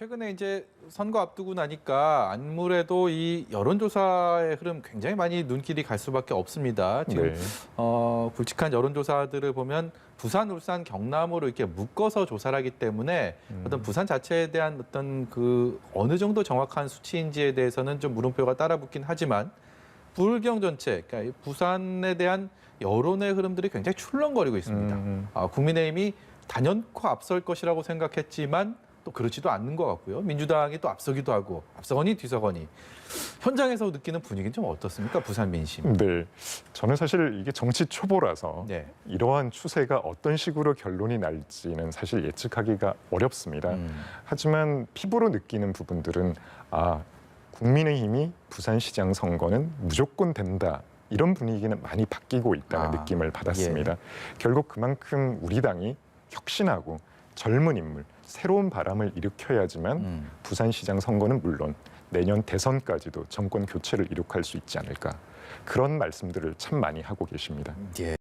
최근에 이제 선거 앞두고 나니까 아무래도 이 여론조사의 흐름 굉장히 많이 눈길이 갈 수밖에 없습니다. 지금 네. 어, 굵직한 여론조사들을 보면 부산, 울산, 경남으로 이렇게 묶어서 조사를 하기 때문에 음. 어떤 부산 자체에 대한 어떤 그 어느 정도 정확한 수치인지에 대해서는 좀 물음표가 따라붙긴 하지만 불경 전체, 그러니까 이 부산에 대한 여론의 흐름들이 굉장히 출렁거리고 있습니다. 음. 아, 국민의힘이 단연코 앞설 것이라고 생각했지만 또 그렇지도 않는 것 같고요. 민주당이 또 앞서기도 하고 앞서거니 뒤서거니 현장에서 느끼는 분위기는 좀 어떻습니까? 부산 민심. 네, 저는 사실 이게 정치 초보라서 네. 이러한 추세가 어떤 식으로 결론이 날지는 사실 예측하기가 어렵습니다. 음. 하지만 피부로 느끼는 부분들은 아 국민의힘이 부산시장 선거는 무조건 된다. 이런 분위기는 많이 바뀌고 있다는 아, 느낌을 받았습니다. 결국 그만큼 우리 당이 혁신하고 젊은 인물, 새로운 바람을 일으켜야지만 음. 부산시장 선거는 물론 내년 대선까지도 정권 교체를 이룩할 수 있지 않을까 그런 말씀들을 참 많이 하고 계십니다. 예.